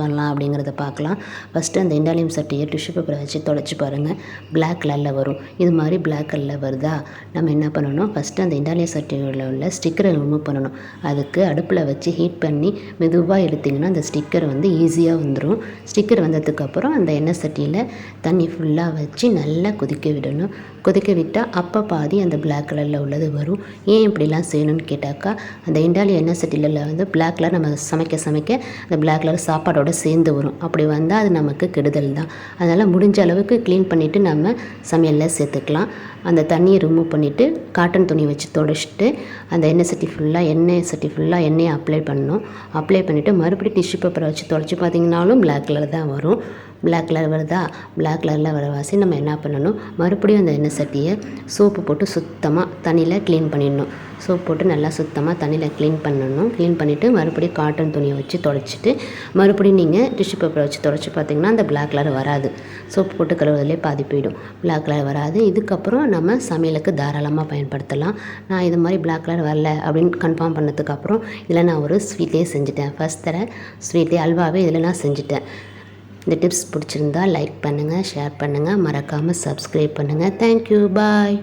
பண்ணலாம் அப்படிங்கிறத பார்க்கலாம். ஃபஸ்ட்டு அந்த இண்டாலியம் சட்டியை டிஷ்யூ பேப்பரை வச்சு தொலைச்சி பாருங்கள் பிளாக் கலரில் வரும். இது மாதிரி பிளாக் கலரில் வருதா? நம்ம என்ன பண்ணணும்? ஃபஸ்ட்டு அந்த இண்டாலியம் சட்டியில் உள்ள ஸ்டிக்கரை ரிமூவ் பண்ணணும். அதுக்கு அடுப்பில் வச்சு ஹீட் பண்ணி மெதுவாக எடுத்திங்கன்னா அந்த ஸ்டிக்கர் வந்து ஈஸியாக வந்துடும் ஸ்டிக்கர் வந்ததுக்கப்புறம் அந்த எண்ணெய் சட்டியில் தண்ணி ஃபுல்லாக வச்சு நல்லா கொதிக்க விடணும். கொதிக்க விட்டால் அப்போ பாதி அந்த பிளாக் கலரில் உள்ளது வரும். ஏன் இப்படிலாம் செய்யணும்னு கேட்டாக்கா அந்த இண்டாலி எண்ணெய் சட்டியில் வந்து பிளாக் கலர் நம்ம சமைக்க சமைக்க அந்த பிளாக் கலர் சாப்பாடோட சேர்ந்து வரும். அப்படி வந்தால் அது நமக்கு கெடுதல் தான். அதனால் முடிஞ்ச அளவுக்கு க்ளீன் பண்ணிவிட்டு நம்ம சமையலில் சேர்த்துக்கலாம். அந்த தண்ணியை ரிமூவ் பண்ணிவிட்டு காட்டன் துணி வச்சு தொடச்சிட்டு அந்த எண்ணெய் சட்டி ஃபுல்லாக எண்ணெய் சட்டி ஃபுல்லாக எண்ணெயை அப்ளை பண்ணணும். அப்ளை பண்ணிவிட்டு மறுபடியும் டிஷ்யூ பேப்பரை வச்சு தொடச்சி பார்த்தீங்கனாலும் பிளாக் கலர் தான் வரும். பிளாக் கலர் வருதா? பிளாக் கலரில் வர வாசி நம்ம என்ன பண்ணணும்? மறுபடியும் அந்த எண்ணெய் சட்டியை சோப்பு போட்டு சுத்தமாக தண்ணியில் க்ளீன் பண்ணிடணும். சோப் போட்டு நல்லா சுத்தமாக தண்ணியில் க்ளீன் பண்ணணும். க்ளீன் பண்ணிவிட்டு மறுபடியும் காட்டன் துணியை வச்சு தொடச்சிட்டு மறுபடியும் நீங்கள் டிஷ்யூ பேப்பரை வச்சு தொடச்சி பார்த்தீங்கன்னா அந்த பிளாக் கலர் வராது. சோப்பு போட்டு கழுவுறதுலே பாதி போயிடும். பிளாக் கலர் வராது. இதுக்கப்புறம் நம்ம சமையலுக்கு தாராளமாக பயன்படுத்தலாம். நான் இது மாதிரி பிளாக் கலர் வரல அப்படின்னு கன்ஃபார்ம் பண்ணதுக்கப்புறம் இதில் நான் ஒரு ஸ்வீட்டே செஞ்சுட்டேன். ஃபஸ்ட் தர ஸ்வீட்டே அல்வாவே இதில் நான் செஞ்சுட்டேன். இந்த டிப்ஸ் பிடிச்சிருந்தா லைக் பண்ணுங்கள் ஷேர் பண்ணுங்கள் மறக்காமல் சப்ஸ்கிரைப் பண்ணுங்கள் தேங்க்யூ பாய்